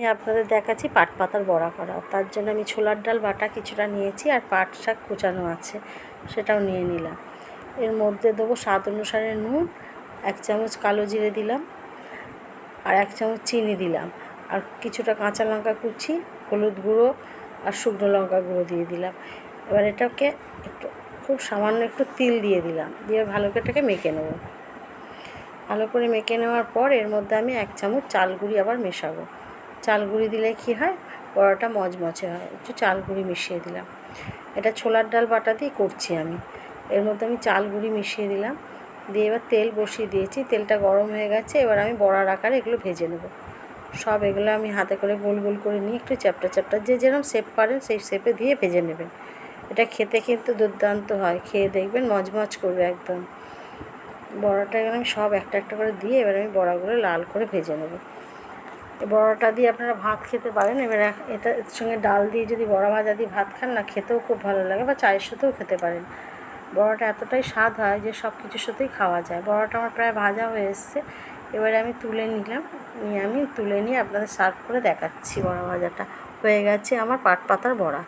আমি আপনাদের দেখাচ্ছি পাট পাতার বড়া করা। তার জন্য আমি ছোলার ডাল বাটা কিছুটা নিয়েছি আর পাট শাক কুচানো আছে, সেটাও নিয়ে নিলাম। এর মধ্যে দেবো স্বাদ অনুসারে নুন, এক চামচ কালো জিরে দিলাম আর এক চামচ চিনি দিলাম। আর কিছুটা কাঁচা লঙ্কা কুচি, হলুদ গুঁড়ো আর শুকনো লঙ্কা গুঁড়ো দিয়ে দিলাম। এবার এটাকে একটু, খুব সামান্য একটু তিল দিয়ে দিলাম, দিয়ে ভালো করে এটাকে মেখে নেব। ভালো করে মেখে নেওয়ার পর এর মধ্যে আমি এক চামচ চাল গুঁড়ি আবার মেশাবো। চাল গুঁড়ি দিলে কী হয়? বড়াটা মচমচে হয়। একটু চাল গুঁড়ি মিশিয়ে দিলাম। এটা ছোলার ডাল বাটা দিয়ে করছি আমি। এর মধ্যে আমি চাল গুঁড়ি মিশিয়ে দিলাম। দিয়ে এবার তেল বসিয়ে দিয়েছি। তেলটা গরম হয়ে গেছে। এবার আমি বড়ার আকারে এগুলো ভেজে নেব। সব এগুলো আমি হাতে করে গোল গোল করে নিয়ে একটু চ্যাপটা চ্যাপটা যে যেরকম শেপ পারেন সেই শেপে দিয়ে ভেজে নেবেন। এটা খেতে কিন্তু দুর্দান্ত হয়। খেয়ে দেখবেন মচমচ করবে একদম। বড়াটা এবার আমি সব একটা একটা করে দিয়ে এবার আমি বড়াগুলো লাল করে ভেজে নেব। বড়াটা দিয়ে আপনারা ভাত খেতে পারেন। এবার এটা এটার সঙ্গে ডাল দিয়ে যদি বড়া ভাজা দিয়ে ভাত খান, না খেতেও খুব ভালো লাগে বা চায়ের সাথেও খেতে পারেন। বড়াটা এতটাই স্বাদ হয় যে সব কিছুর সাথেই খাওয়া যায়। বড়াটা আমার প্রায় ভাজা হয়ে এসছে। এবারে আমি তুলে নিলাম। নিয়ে আমি তুলে নিয়ে আপনাদের সার্ভ করে দেখাচ্ছি বড়া ভাজাটা। হয়ে গেছে আমার পাট পাতার বড়া।